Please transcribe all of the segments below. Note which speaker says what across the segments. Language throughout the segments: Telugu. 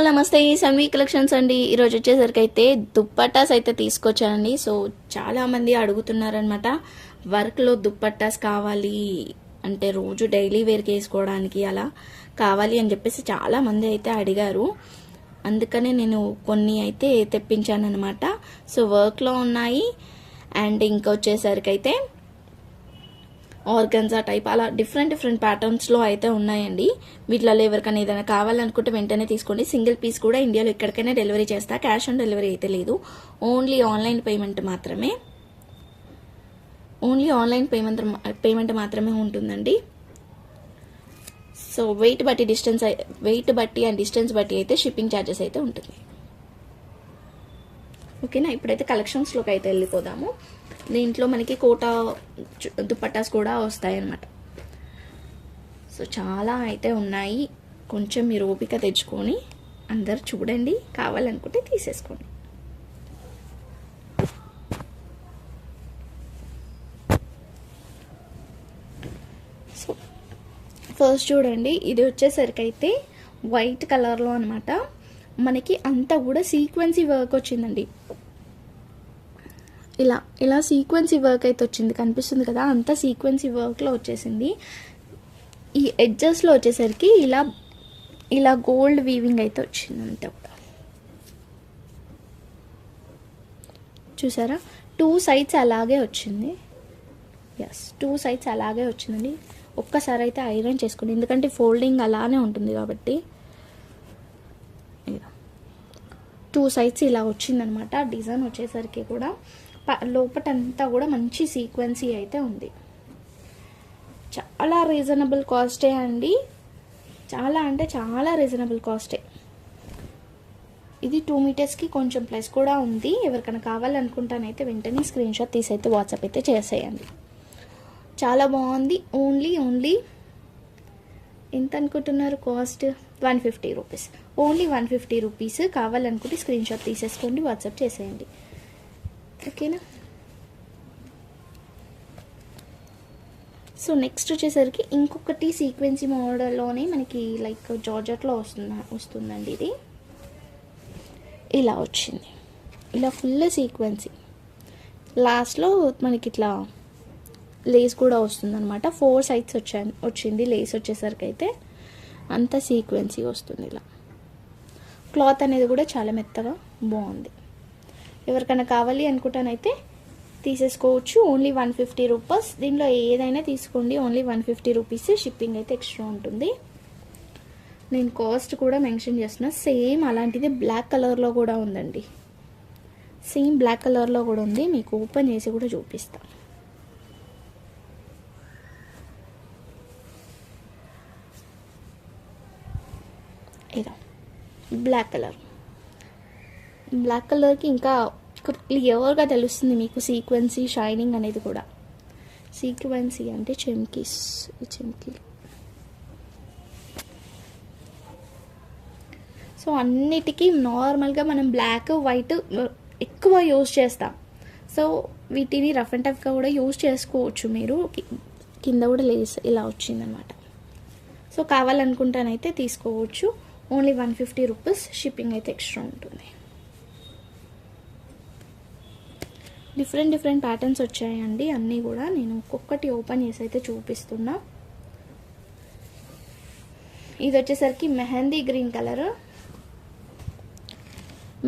Speaker 1: ఆల్ నమస్తే సన్వి కలెక్షన్స్ అండి. ఈరోజు వచ్చేసరికి అయితే దుప్పట్టాస్ అయితే తీసుకొచ్చానండి. సో చాలామంది అడుగుతున్నారనమాట వర్క్లో దుప్పట్టాస్ కావాలి అంటే రోజు డైలీ వేర్కి వేసుకోవడానికి అలా కావాలి అని చెప్పేసి చాలా మంది అయితే అడిగారు. అందుకనే నేను కొన్ని అయితే తెప్పించాను అనమాట సో వర్క్లో ఉన్నాయి. అండ్ ఇంకొచ్చేసరికి అయితే ఆర్గన్జా టైప్ అలా డిఫరెంట్ డిఫరెంట్ ప్యాటర్న్స్లో అయితే ఉన్నాయండి. వీటిలలో ఎవరికైనా ఏదైనా కావాలనుకుంటే వెంటనే తీసుకోండి. సింగిల్ పీస్ కూడా ఇండియాలో ఎక్కడికైనా డెలివరీ చేస్తా. క్యాష్ ఆన్ డెలివరీ అయితే లేదు. ఓన్లీ ఆన్లైన్ పేమెంట్ మాత్రమే. ఓన్లీ ఆన్లైన్ పేమెంట్ పేమెంట్ మాత్రమే ఉంటుందండి. సో వెయిట్ బట్టి డిస్టెన్స్ వెయిట్ బట్టి అండ్ డిస్టెన్స్ బట్టి అయితే షిప్పింగ్ ఛార్జెస్ అయితే ఉంటుంది. ఓకేనా? ఇప్పుడైతే కలెక్షన్స్లోకి అయితే వెళ్ళిపోదాము. దీంట్లో మనకి కోట దుపట్టాస్ కూడా వస్తాయి అన్నమాట సో చాలా అయితే ఉన్నాయి. కొంచెం మీరు ఓపిక తెచ్చుకొని అందరు చూడండి. కావాలనుకుంటే తీసేసుకోండి. సో ఫస్ట్ చూడండి. ఇది వచ్చేసరికి అయితే వైట్ కలర్లో అనమాట మనకి అంతా కూడా సీక్వెన్సీ వర్క్ వచ్చిందండి. ఇలా ఇలా సీక్వెన్సీ వర్క్ అయితే వచ్చింది కనిపిస్తుంది కదా? అంతా సీక్వెన్సీ వర్క్లో వచ్చేసింది. ఈ ఎడ్జెస్లో వచ్చేసరికి ఇలా ఇలా గోల్డ్ వీవింగ్ అయితే వచ్చింది అంతా కూడా. చూసారా? టూ సైడ్స్ అలాగే వచ్చింది. ఎస్ టూ సైడ్స్ అలాగే వచ్చిందండి. ఒక్కసారి అయితే ఐరన్ చేసుకోండి ఎందుకంటే ఫోల్డింగ్ అలానే ఉంటుంది కాబట్టి. టూ సైడ్స్ ఇలా వచ్చిందనమాట డిజైన్ వచ్చేసరికి కూడా. లోపటంతా కూడా మంచి సీక్వెన్సీ అయితే ఉంది. చాలా రీజనబుల్ కాస్టే అండి. చాలా అంటే చాలా రీజనబుల్ కాస్టే. ఇది టూ మీటర్స్కి కొంచెం ప్లస్ కూడా ఉంది. ఎవరికైనా కావాలనుకుంటానైతే వెంటనే స్క్రీన్ షాట్ తీసి అయితే వాట్సాప్ అయితే చేసేయండి. చాలా బాగుంది. ఓన్లీ ఓన్లీ ఎంత అనుకుంటున్నారు cost? One fifty rupees. Only one fifty rupees. కావాలనుకుంటే స్క్రీన్ షాట్ తీసేసుకోండి వాట్సాప్ చేసేయండి. ఓకేనా? సో నెక్స్ట్ వచ్చేసరికి ఇంకొకటి సీక్వెన్సీ మోడల్లోనే మనకి లైక్ జార్జెట్లో వస్తుంద వస్తుందండి ఇది. ఇలా వచ్చింది. ఇలా ఫుల్ సీక్వెన్సీ లాస్ట్లో మనకి ఇట్లా లేస్ కూడా వస్తుందన్నమాట. ఫోర్ సైడ్స్ వచ్చా వచ్చింది లేస్ వచ్చేసరికి అయితే. అంత సీక్వెన్సీ వస్తుంది ఇలా. క్లాత్ అనేది కూడా చాలా మెత్తగా బాగుంది. ఎవరికైనా కావాలి అనుకుంటానైతే తీసేసుకోవచ్చు. ఓన్లీ వన్ ఫిఫ్టీ రూపీస్ దీనిలో ఏదైనా తీసుకోండి. Only one fifty rupees shipping అయితే ఎక్స్ట్రా ఉంటుంది. నేను కాస్ట్ కూడా మెన్షన్ చేస్తున్నా. సేమ్ అలాంటిది బ్లాక్ కలర్లో కూడా ఉందండి. సేమ్ బ్లాక్ కలర్లో కూడా ఉంది. మీకు ఓపెన్ చేసి కూడా చూపిస్తాను ఇలా బ్లాక్ కలర్ బ్లాక్ కలర్కి ఇంకా క్లియర్గా తెలుస్తుంది మీకు సీక్వెన్సీ షైనింగ్ అనేది కూడా? సీక్వెన్సీ అంటే చెమ్కీస్ ఈ చెమ్కీ సో అన్నిటికీ నార్మల్గా మనం బ్లాక్ వైట్ uh, ఎక్కువ యూజ్ చేస్తాం. సో వీటిని రఫ్ అండ్ టఫ్గా కూడా యూజ్ చేసుకోవచ్చు మీరు. కింద కూడా లేస్ ఇలా వచ్చిందనమాట సో కావాలనుకుంటానైతే తీసుకోవచ్చు. Only one fifty rupees shipping అయితే ఎక్స్ట్రా ఉంటుంది. డిఫరెంట్ డిఫరెంట్ ప్యాటర్న్స్ వచ్చాయండి. అన్నీ కూడా నేను ఒక్కొక్కటి ఓపెన్ చేసి అయితే చూపిస్తున్నా. ఇది వచ్చేసరికి mehndi green colour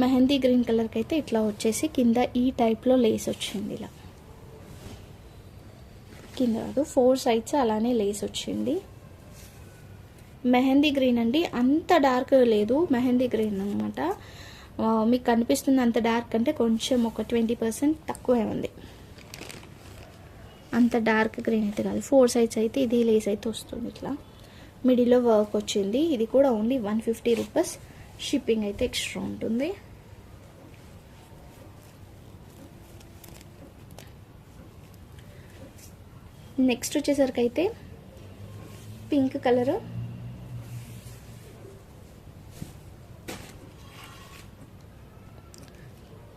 Speaker 1: mehndi green కలర్కి అయితే ఇట్లా వచ్చేసి కింద ఈ టైప్లో లేస్ వచ్చింది ఇలా. కింద కాదు ఫోర్ సైడ్స్ అలానే లేస్ వచ్చింది. మెహందీ గ్రీన్ అండి. అంత డార్క్ లేదు మెహందీ గ్రీన్ అనమాట మీకు కనిపిస్తుంది అంత డార్క్ అంటే కొంచెం ఒక ట్వంటీ పర్సెంట్ తక్కువే ఉంది. అంత డార్క్ గ్రీన్ అయితే కాదు. ఫోర్ సైడ్స్ అయితే ఇది లేస్ అయితే వస్తుంది ఇట్లా. మిడిల్లో వర్క్ వచ్చింది. ఇది కూడా only one fifty rupees shipping అయితే ఎక్స్ట్రా ఉంటుంది. నెక్స్ట్ వచ్చేసరికి అయితే pink colour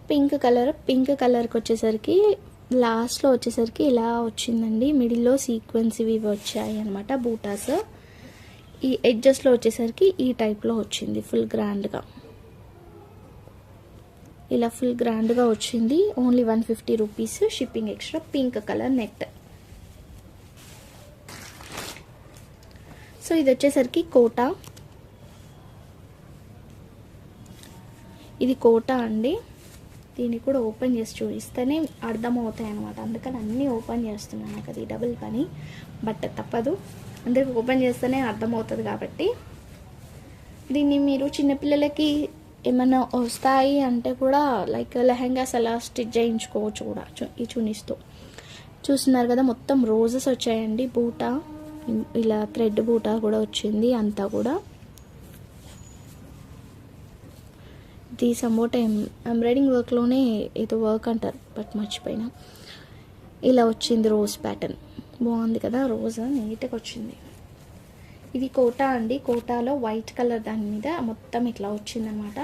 Speaker 1: pink colour pink కలర్కి వచ్చేసరికి లాస్ట్లో వచ్చేసరికి ఇలా వచ్చిందండి. మిడిల్లో సీక్వెన్స్ ఇవి వచ్చాయి అనమాట బూటాస్. ఈ ఎడ్జెస్లో వచ్చేసరికి ఈ టైప్లో వచ్చింది ఫుల్ గ్రాండ్గా. ఇలా ఫుల్ గ్రాండ్గా వచ్చింది. Only one fifty rupees shipping extra pink colour net. So ఇది వచ్చేసరికి కోట. ఇది కోట అండి. దీన్ని కూడా ఓపెన్ చేసి చూపిస్తేనే అర్థమవుతాయి అనమాట అందుకని అన్నీ ఓపెన్ చేస్తున్నాను నాకు అది డబుల్ పని బట్ తప్పదు. అందరికి ఓపెన్ చేస్తేనే అర్థమవుతుంది కాబట్టి. దీన్ని మీరు చిన్నపిల్లలకి ఏమైనా వస్తాయి అంటే కూడా లైక్ లెహంగాస్ అలా స్టిచ్ చేయించుకోవచ్చు కూడా ఈ చునీస్తో చూస్తున్నారు కదా మొత్తం రోజెస్ వచ్చాయండి. బూట ఇలా థ్రెడ్ బూట కూడా వచ్చింది అంతా కూడా. ఇది సపోర్ట్ ఎంబ్రాయిడింగ్ వర్క్లోనే ఏదో వర్క్ అంటారు బట్ మర్చిపోయినా. ఇలా వచ్చింది రోజ్ ప్యాటర్న్. బాగుంది కదా రోజ్ నీట్గా వచ్చింది. ఇది కోటా అండి. కోటాలో వైట్ కలర్ దాని మీద మొత్తం ఇట్లా వచ్చిందనమాట.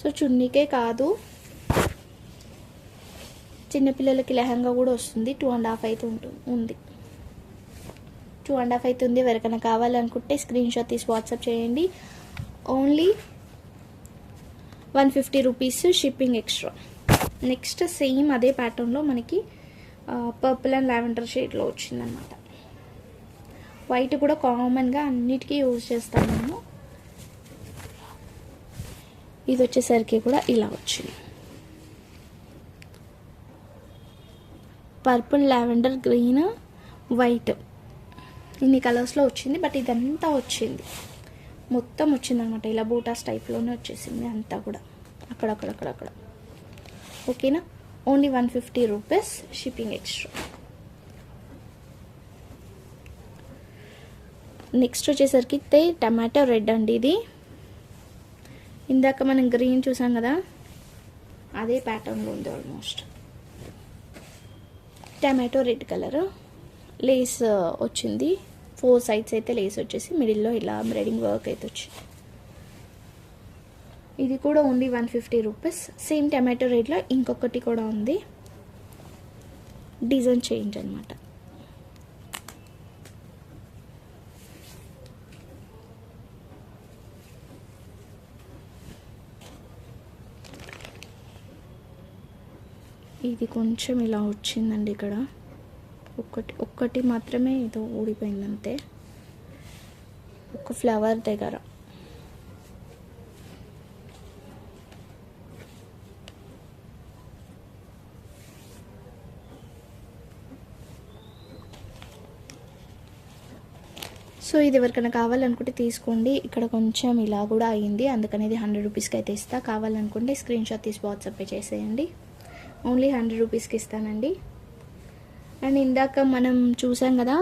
Speaker 1: సో చున్నీకే కాదు చిన్నపిల్లలకి లెహంగా కూడా వస్తుంది. టూ అండ్ హాఫ్ అయితే ఉంటుంది ఉంది. టూ అండ్ హాఫ్ అయితే ఉంది. ఎవరికైనా కావాలనుకుంటే స్క్రీన్ షాట్ తీసి వాట్సాప్ చేయండి. Only one fifty rupees shipping extra. Next same అదే ప్యాటర్న్లో మనకి పర్పుల్ అండ్ లావెండర్ షేడ్లో వచ్చిందనమాట వైట్ కూడా కామన్గా అన్నిటికీ యూజ్ చేస్తాం మేము. ఇది వచ్చేసరికి కూడా ఇలా వచ్చింది. Purple lavender green white. ఇన్ని కలర్స్లో వచ్చింది బట్ ఇదంతా వచ్చింది. మొత్తం వచ్చిందనమాట. ఇలా బూటాస్ టైప్లోనే వచ్చేసింది అంతా కూడా. అక్కడక్కడక్కడక్కడ ఓకేనా? Only one fifty rupees shipping extra. Next వచ్చేసరికి తే టమాటో రెడ్ అండి ఇది. ఇందాక మనం గ్రీన్ చూసాం కదా అదే ప్యాటర్న్లో ఉంది almost. Tomato red colour. Lace వచ్చింది. ఫోర్ సైడ్స్ అయితే లేస్ వచ్చేసి మిడిల్లో ఇలా ఎంబ్రాయిడింగ్ వర్క్ అయితే వచ్చింది. ఇది కూడా only one fifty rupees. Same tomato రేట్లో ఇంకొకటి కూడా ఉంది. డిజైన్ చేంజ్ అనమాట ఇది కొంచెం ఇలా వచ్చిందండి ఇక్కడ. ఒక్కటి ఒక్కటి మాత్రమే ఏదో ఊడిపోయింది అంతే ఒక ఫ్లవర్ దగ్గర. సో ఇది ఎవరికైనా కావాలనుకుంటే తీసుకోండి. ఇక్కడ కొంచెం ఇలా కూడా అయ్యింది అందుకని ఇది హండ్రెడ్ రూపీస్కి అయితే ఇస్తా. కావాలనుకుంటే స్క్రీన్ షాట్ తీసి వాట్సాప్ పే చేసేయండి. ఓన్లీ హండ్రెడ్ రూపీస్కి ఇస్తానండి. అండ్ ఇందాక మనం చూసాం కదా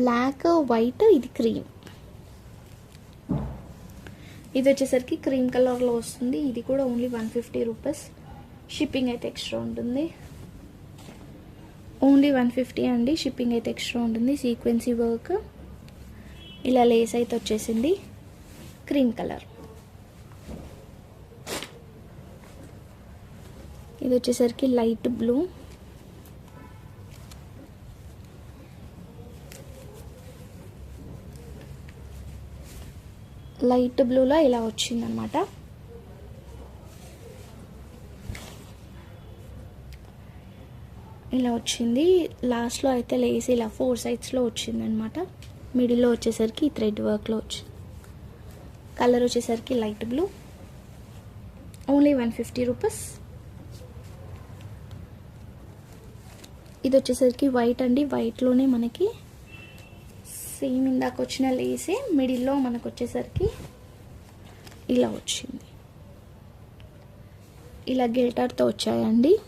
Speaker 1: బ్లాక్ వైట్ ఇది క్రీమ్ ఇది వచ్చేసరికి క్రీమ్ కలర్లో వస్తుంది. ఇది కూడా only one fifty rupees shipping అయితే ఎక్స్ట్రా ఉంటుంది. ఓన్లీ వన్ ఫిఫ్టీ అండి. షిప్పింగ్ అయితే ఎక్స్ట్రా ఉంటుంది. సీక్వెన్సీ వర్క్ ఇలా లేస్ అయితే వచ్చేసింది. క్రీమ్ కలర్ ఇది వచ్చేసరికి లైట్ బ్లూ లైట్ బ్లూలో ఇలా వచ్చిందనమాట. ఇలా వచ్చింది. లాస్ట్లో అయితే లేసి ఇలా ఫోర్ సైడ్స్లో వచ్చిందనమాట. మిడిల్లో వచ్చేసరికి థ్రెడ్ వర్క్లో వచ్చింది. కలర్ వచ్చేసరికి light blue. Only one fifty rupees. ఇది వచ్చేసరికి వైట్ అండి. వైట్లోనే మనకి సేమ్ ఇందాక వచ్చిన లేసే మిడిల్లో మనకు వచ్చేసరికి ఇలా వచ్చింది. ఇలా గిల్టర్తో వచ్చాయండి.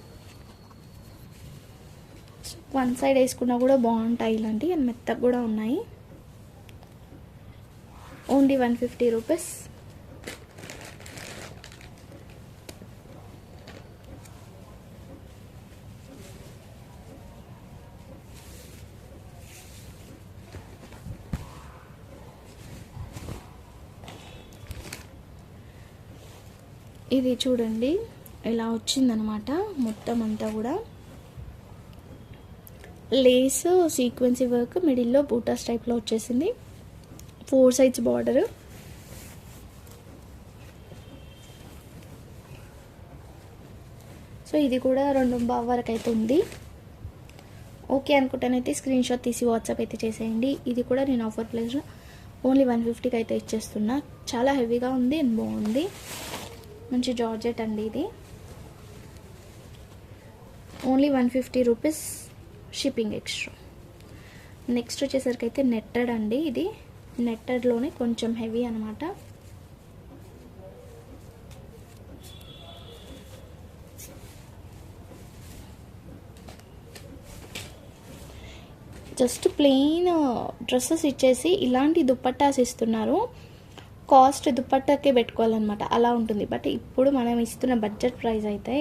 Speaker 1: వన్ సైడ్ వేసుకున్నా కూడా బాగుంటాయి ఇలాంటివి. అండ్ మెత్తగా కూడా ఉన్నాయి. Only one fifty rupees. ఇది చూడండి. ఇలా వచ్చిందనమాట మొత్తం అంతా కూడా. లేస్ సీక్వెన్సీ వర్క్ మిడిల్లో బూటాస్ టైప్లో వచ్చేసింది. Four sides border. సో ఇది కూడా రెండు బావ వరకు అయితే ఉంది. ఓకే అనుకుంటానైతే స్క్రీన్ షాట్ తీసి వాట్సాప్ అయితే చేసేయండి. ఇది కూడా నేను ఆఫర్ ప్లేస్లో ఓన్లీ వన్ ఫిఫ్టీకి అయితే ఇచ్చేస్తున్నా. చాలా హెవీగా ఉంది అండ్ బాగుంది. మంచి జార్జెట్ అండి ఇది. Only one fifty rupees shipping extra next వచ్చేసరికి అయితే నెట్టెడ్ అండి ఇది. నెట్టెడ్లోనే కొంచెం హెవీ అనమాట జస్ట్ ప్లెయిన్ డ్రెస్సెస్ ఇచ్చేసి ఇలాంటి దుప్పట్టాస్ ఇస్తున్నారు. కాస్ట్ దుప్పట్టాకే పెట్టుకోవాలన్నమాట. అలా ఉంటుంది. బట్ ఇప్పుడు మనం ఇస్తున్న బడ్జెట్ ప్రైస్ అయితే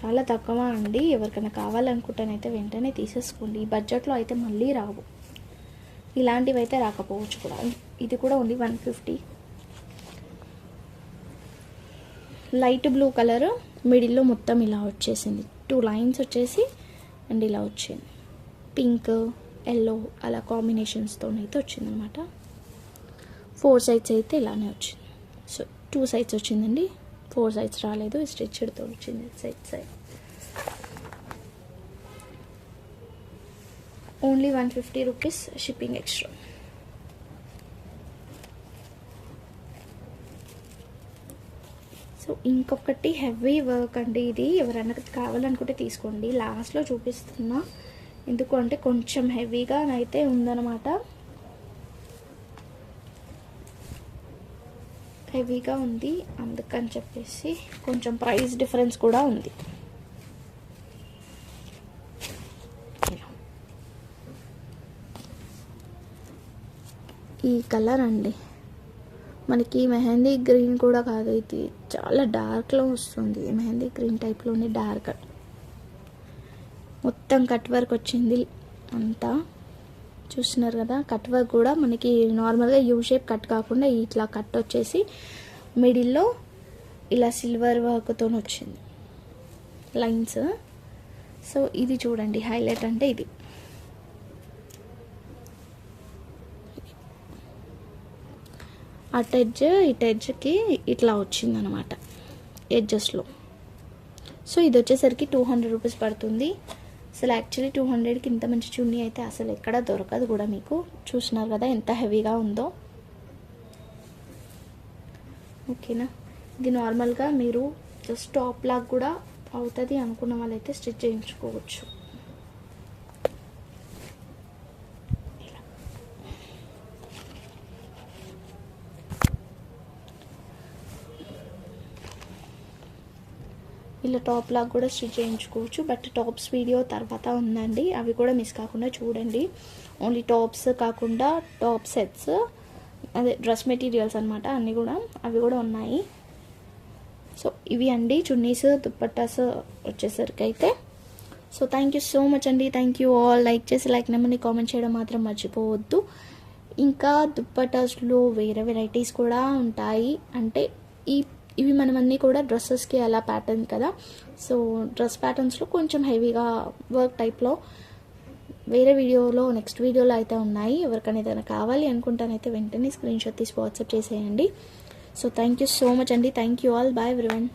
Speaker 1: చాలా తక్కువ అండి. ఎవరికైనా కావాలనుకుంటానైతే వెంటనే తీసేసుకోండి. ఈ బడ్జెట్లో అయితే మళ్ళీ రావు. ఇలాంటివి అయితే రాకపోవచ్చు కూడా. ఇది కూడా ఉంది one fifty. Light blue colour మిడిల్లో మొత్తం ఇలా వచ్చేసింది. టూ లైన్స్ వచ్చేసి అండ్ ఇలా వచ్చింది పింక్ ఎల్లో అలా కాంబినేషన్స్తో అయితే వచ్చిందనమాట ఫోర్ సైడ్స్ అయితే ఇలానే వచ్చింది. సో టూ సైడ్స్ వచ్చిందండి. ఫోర్ సైడ్స్ రాలేదు. స్టిచ్డ్తో వచ్చింది. Side side only one fifty rupees shipping extra so ఇంకొకటి హెవీ వర్క్ అండి ఇది. ఎవరైనా కావాలనుకుంటే తీసుకోండి. లాస్ట్లో చూపిస్తున్నా. ఎందుకు అంటే కొంచెం హెవీగా అయితే ఉందన్నమాట. హెవీగా ఉంది. అందుకని చెప్పేసి కొంచెం ప్రైస్ డిఫరెన్స్ కూడా ఉంది. ఈ కలర్ అండి. మనకి మెహందీ గ్రీన్ కూడా కాదు. ఇది చాలా డార్క్లో వస్తుంది. మెహందీ గ్రీన్ టైప్లోనే డార్క్. మొత్తం కట్ వర్క్ వచ్చింది అంతా. చూస్తున్నారు కదా కట్ వర్క్ కూడా మనకి నార్మల్గా యూ షేప్ కట్ కాకుండా ఇట్లా కట్ వచ్చేసి మిడిల్లో ఇలా సిల్వర్ వర్క్తో వచ్చింది. లైన్స్ సో ఇది చూడండి హైలైట్ అంటే ఇది. అటు ఎడ్జ్ ఇటు ఎడ్జ్కి ఇట్లా వచ్చిందనమాట ఎడ్జెస్లో సో ఇది వచ్చేసరికి టూ హండ్రెడ్ రూపీస్ పడుతుంది. అసలు యాక్చువల్లీ టూ హండ్రెడ్కి ఇంత మంచి చున్నీ అయితే అసలు ఎక్కడ దొరకదు కూడా మీకు. చూస్తున్నారు కదా ఎంత హెవీగా ఉందో. ఓకేనా ఇది నార్మల్గా మీరు జస్ట్ టాప్ లాగా కూడా అవుతుంది అనుకున్న వాళ్ళైతే స్టిచ్ చేయించుకోవచ్చు. ఇలా టాప్ లాగా కూడా స్టిచ్ చేయించుకోవచ్చు. బట్ టాప్స్ వీడియో తర్వాత ఉందండి. అవి కూడా మిస్ కాకుండా చూడండి. ఓన్లీ టాప్స్ కాకుండా టాప్ సెట్స్ అదే డ్రెస్ మెటీరియల్స్ అనమాట అన్నీ కూడా. అవి కూడా ఉన్నాయి. సో ఇవి అండి. చున్నీస్ దుప్పట్టాస్ వచ్చేసరికి అయితే. So thank you so much అండి. థ్యాంక్ యూ ఆల్ లైక్ చేసి లైక్ నెంబర్ని కామెంట్ చేయడం మాత్రం మర్చిపోవద్దు. ఇంకా దుప్పటాస్లో వేరే వెరైటీస్ కూడా ఉంటాయి. అంటే ఈ ఇవి మనం అన్నీ కూడా డ్రెస్సెస్కి అలా ప్యాటర్న్ కదా. సో డ్రెస్ ప్యాటర్న్స్లో కొంచెం హెవీగా వర్క్ టైప్లో వేరే వీడియోలో నెక్స్ట్ వీడియోలో అయితే ఉన్నాయి. ఎవరికైనా ఏదైనా కావాలి అనుకుంటానైతే వెంటనే స్క్రీన్షాట్ తీసి వాట్సాప్ చేసేయండి. So thank you so much అండి. Thank you all bye everyone